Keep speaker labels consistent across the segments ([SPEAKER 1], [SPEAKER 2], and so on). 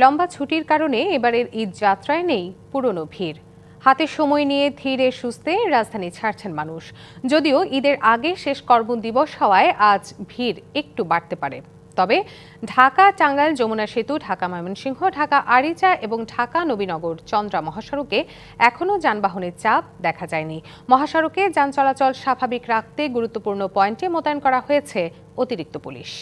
[SPEAKER 1] লম্বা ছুটির কারণে এবারের ঈদ যাত্রায় নেই পুরনো ভিড়। হাতে সময় নিয়ে ধীরে সুস্থে রাজধানী ছাড়ছেন মানুষ। যদিও ঈদের আগে শেষ কর্মদিবস হওয়ায় আজ ভিড় একটু বাড়তে পারে। তবে ঢাকা, টাঙ্গাইল, যমুনা সেতু, ঢাকা ময়মনসিংহ, ঢাকা আরিচা এবং ঢাকা নবীনগর চন্দ্রা মহাসড়কে এখনও যানবাহনের চাপ দেখা যায়নি। মহাসড়কে যান চলাচল স্বাভাবিক রাখতে গুরুত্বপূর্ণ পয়েন্টে মোতায়েন করা হয়েছে অতিরিক্ত পুলিশ।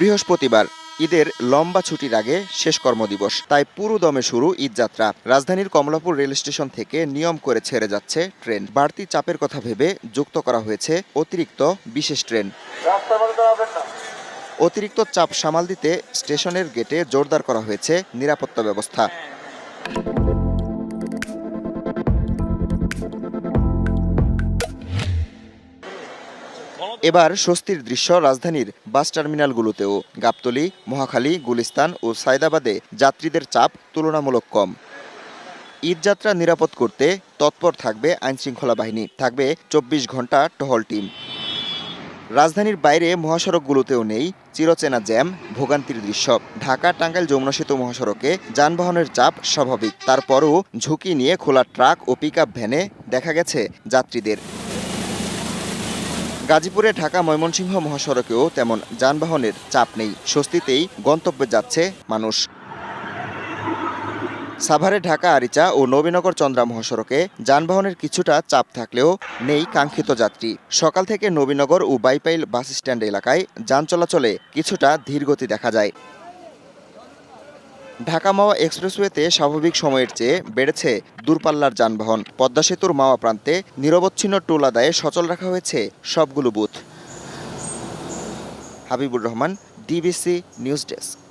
[SPEAKER 2] বৃহস্পতিবার, ঈদের লম্বা ছুটির আগে শেষ কর্মদিবস। তাই পুরো দমে শুরু ঈদযাত্রা রাজধানীর কমলাপুর রেল স্টেশন থেকে নিয়ম করে ছেড়ে যাচ্ছে ট্রেন। বাড়তি চাপের কথা ভেবে যুক্ত করা হয়েছে অতিরিক্ত বিশেষ ট্রেন। অতিরিক্ত চাপ সামাল দিতে স্টেশনের গেটে জোরদার করা হয়েছে নিরাপত্তা ব্যবস্থা। এবার স্বস্তির দৃশ্য রাজধানীর বাস টার্মিনালগুলোতেও। গাবতলী, মহাখালী, গুলিস্তান ও সায়দাবাদে যাত্রীদের চাপ তুলনামূলক কম। ঈদযাত্রা নিরাপদ করতে তৎপর থাকবে আইনশৃঙ্খলা বাহিনী। থাকবে চব্বিশ ঘণ্টা টহল টিম। রাজধানীর বাইরে মহাসড়কগুলোতেও নেই চিরচেনা জ্যাম, ভোগান্তির দৃশ্য। ঢাকা টাঙ্গাইল যমুনা সেতু মহাসড়কে যানবাহনের চাপ স্বাভাবিক। তারপরও ঝুঁকি নিয়ে খোলা ট্রাক ও পিকআপ ভ্যানে দেখা গেছে যাত্রীদের। গাজীপুরে ঢাকা ময়মনসিংহ মহাসড়কেও তেমন যানবাহনের চাপ নেই। স্বস্তিতেই গন্তব্যে যাচ্ছে মানুষ। সাভারে ঢাকা, আরিচা ও নবীনগর চন্দ্রা মহাসড়কে যানবাহনের কিছুটা চাপ থাকলেও নেই কাঙ্ক্ষিত যাত্রী। সকাল থেকে নবীনগর ও বাইপাইল বাস স্ট্যান্ড এলাকায় যান চলাচলে কিছুটা ধীরগতি দেখা যায়। ঢাকা মাওয়া এক্সপ্রেসওয়েতে স্বাভাবিক সময়ের চেয়ে বেড়েছে দূরপাল্লার যানবাহন। পদ্মা সেতুর মাওয়া প্রান্তে নিরবচ্ছিন্ন টোল আদায়ে সচল রাখা হয়েছে সবগুলো booth. Habibur Rahman DBC news desk